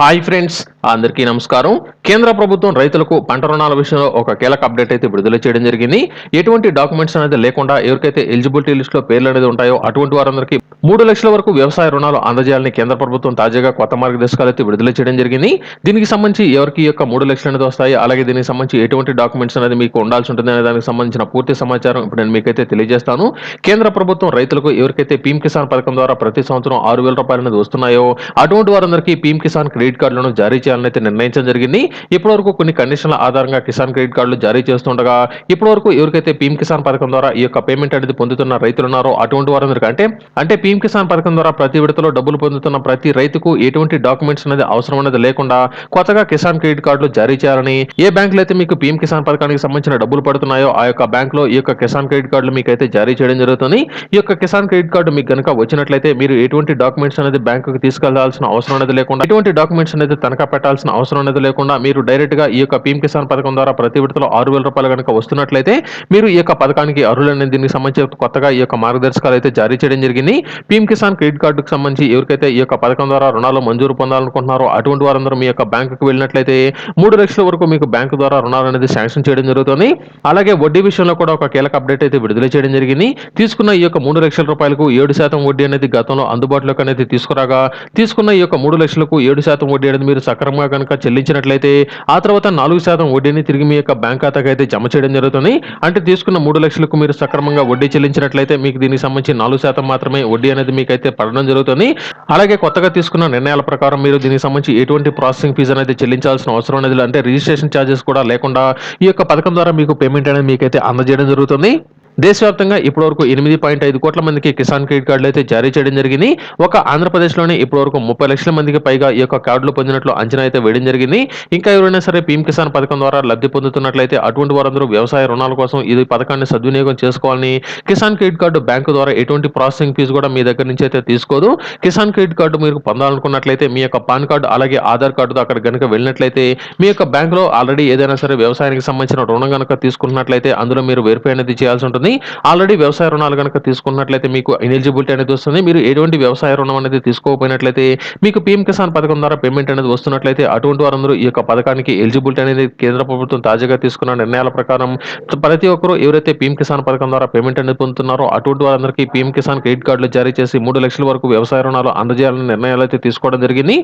Hi friends అందరికీ నమస్కారం. కేంద్ర ప్రభుత్వం రైతులకు పంట రుణాల విషయంలో ఒక కీలక అప్డేట్ అయితే విడుదల చేయడం జరిగింది. ఎటువంటి డాక్యుమెంట్స్ అనేది లేకుండా ఎవరికైతే ఎలిజిబిలిటీ లిస్ట్లో పేర్లు అనేది ఉంటాయో అటువంటి వారందరికీ మూడు లక్షల వరకు వ్యవసాయ రుణాలు అందజేయాలని కేంద్ర ప్రభుత్వం తాజాగా కొత్త మార్గదర్శకాలు అయితే విడుదల చేయడం జరిగింది. దీనికి సంబంధించి ఎవరికి యొక్క మూడు లక్షలు అనేది వస్తాయి అలాగే దీనికి సంబంధించి ఎటువంటి డాక్యుమెంట్స్ అనేది మీకు ఉండాల్సి ఉంటుంది అనే దానికి సంబంధించిన పూర్తి సమాచారం ఇప్పుడు నేను మీకైతే తెలియజేస్తాను. కేంద్ర ప్రభుత్వం రైతులకు ఎవరికైతే పీఎం కిసాన్ పథకం ద్వారా ప్రతి సంవత్సరం ఆరు వేల రూపాయలు అనేది వస్తున్నాయో అటువంటి వారందరికీ పీఎం కిసాన్ క్రెడిట్ కార్డులను జారీ చేయాలని అయితే నిర్ణయించడం జరిగింది. ఇప్పటివరకు కొన్ని కండిషన్ల ఆధారంగా కిసాన్ క్రెడిట్ కార్డులు జారీ చేస్తుండగా ఇప్పటివరకు ఎవరికైతే పీఎం కిసాన్ పథకం ద్వారా ఈ యొక్క పేమెంట్ అనేది పొందుతున్న రైతులు ఉన్నారో అటువంటి వారందరికీ అంటే అంటే పీఎం కిసాన్ పథకం ద్వారా ప్రతి విడతలో డబ్బులు పొందుతున్న ప్రతి రైతుకు ఎటువంటి డాక్యుమెంట్స్ అనేది అవసరం అనేది లేకుండా కొత్తగా కిసాన్ క్రెడిట్ కార్డులు జారీ చేయాలని ఏ బ్యాంకులు అయితే మీకు పీఎం కిసాన్ పథకానికి సంబంధించిన డబ్బులు పడుతున్నాయో ఆ యొక్క బ్యాంక్లో ఈ యొక్క కిసాన్ క్రెడిట్ కార్డులు మీకు అయితే జారీ చేయడం జరుగుతుంది. ఈ యొక్క కిసాన్ క్రెడిట్ కార్డు మీకు కనుక వచ్చినట్లయితే మీరు ఎటువంటి డాక్యుమెంట్స్ అనేది బ్యాంకుకి తీసుకెళ్ళాల్సిన అవసరం అనేది లేకుండా ఎటువంటి డాక్యుమెంట్స్ అనేది తనఖా కట్టాల్సిన అవసరం అనేది లేకుండా మీరు డైరెక్ట్గా ఈ యొక్క పీఎం కిసాన్ పథకం ద్వారా ప్రతి విడతలో ఆరు వేల రూపాయలు కనుక వస్తున్నట్లయితే మీరు ఈ యొక్క పథకానికి అర్హులనే దీనికి సంబంధించి కొత్తగా ఈ యొక్క మార్గదర్శకాలు అయితే జారీ చేయడం జరిగింది. పీఎం కిసాన్ క్రెడిట్ కార్డుకు సంబంధించి ఎవరికైతే ఈ యొక్క పథకం ద్వారా రుణాలు మంజూరు పొందాలనుకుంటున్నారో అటువంటి వారందరూ మీ యొక్క బ్యాంకుకు వెళ్ళినట్లయితే మూడు లక్షల వరకు మీకు బ్యాంకు ద్వారా రుణాలు అనేది శాంక్షన్ చేయడం జరుగుతుంది. అలాగే వడ్డీ విషయంలో కూడా ఒక కీలక అప్డేట్ అయితే విడుదల చేయడం జరిగింది. తీసుకున్న ఈ యొక్క మూడు లక్షల రూపాయలకు ఏడు శాతం వడ్డీ అనేది గతంలో అందుబాటులోకి అనేది తీసుకురాగా తీసుకున్న ఈ యొక్క మూడు లక్షలకు ఏడు శాతం వడ్డీ అనేది మీరు సక్రమంగా కనుక చెల్లించినట్లయితే ఆ తర్వాత నాలుగు శాతం వడ్డీని తిరిగి మీ యొక్క బ్యాంక్ ఖాతాకి అయితే జమ చేయడం జరుగుతుంది. అంటే తీసుకున్న మూడు లక్షలకు మీరు సక్రమంగా వడ్డీ చెల్లించినట్లయితే మీకు దీనికి సంబంధించి నాలుగు శాతం మాత్రమే వడ్డీ అనేది మీకు అయితే పడడం జరుగుతుంది. అలాగే కొత్తగా తీసుకున్న నిర్ణయాల ప్రకారం మీరు దీనికి సంబంధించి ఎటువంటి ప్రాసెసింగ్ ఫీజు అనేది చెల్లించాల్సిన అవసరం అనేది అంటే రిజిస్ట్రేషన్ ఛార్జెస్ కూడా లేకుండా ఈ యొక్క పథకం ద్వారా మీకు పేమెంట్ అనేది మీకైతే అందజేయడం జరుగుతుంది. దేశవ్యాప్తంగా ఇప్పటివరకు ఎనిమిది పాయింట్ ఐదు కోట్ల మందికి కిసాన్ క్రెడిట్ కార్డులు అయితే జారీ చేయడం జరిగింది. ఒక ఆంధ్రప్రదేశ్లోనే ఇప్పటివరకు ముప్పై లక్షల మందికి పైగా ఈ యొక్క కార్డులు పొందినట్లు అంచనా అయితే వేయడం జరిగింది. ఇంకా ఎవరైనా సరే పీఎం కిసాన్ పథకం ద్వారా లబ్ధి పొందుతున్నట్లయితే అటువంటి వారందరూ వ్యవసాయ రుణాల కోసం ఇది పథకాన్ని సద్వినియోగం చేసుకోవాలని కిసాన్ క్రెడిట్ కార్డు బ్యాంకు ద్వారా ఎటువంటి ప్రాసెసింగ్ ఫీజు కూడా మీ దగ్గర నుంచి అయితే తీసుకోదు. కిసాన్ క్రెడిట్ కార్డు మీరు పొందాలనుకున్నట్లయితే మీ యొక్క పాన్ కార్డు అలాగే ఆధార్ కార్డు అక్కడ కనుక వెళ్ళినట్లయితే మీ యొక్క బ్యాంకులో ఆల్రెడీ ఏదైనా సరే వ్యవసాయానికి సంబంధించిన రుణం కనుక తీసుకున్నట్లయితే అందులో మీరు వెరిఫై అనేది చేయాల్సి ఉంటుంది ఆల్రెడీ వ్యవసాయ రుణాలు కనుక తీసుకున్నట్లయితే మీకు ఎలిజిబిలిటీ అనేది వస్తుంది. మీరు ఎటువంటి వ్యవసాయ రుణం అనేది తీసుకోకపోయినట్లయితే మీకు పీఎం కిసాన్ పథకం ద్వారా పేమెంట్ అనేది వస్తున్నట్లయితే అటువంటి వారందరూ ఈ యొక్క పథకానికి ఎలిజిబిలిటీ అనేది కేంద్ర ప్రభుత్వం తాజాగా తీసుకున్న నిర్ణయాల ప్రకారం ప్రతి ఒక్కరూ ఎవరైతే పీఎం కిసాన్ పథకం ద్వారా పేమెంట్ అనేది పొందుతున్నారో అటువంటి వారందరికీ పీఎం కిసాన్ క్రెడిట్ కార్డులు జారీ చేసి మూడు లక్షల వరకు వ్యవసాయ రుణాలు అందజేయాలని నిర్ణయాలు అయితే తీసుకోవడం జరిగింది.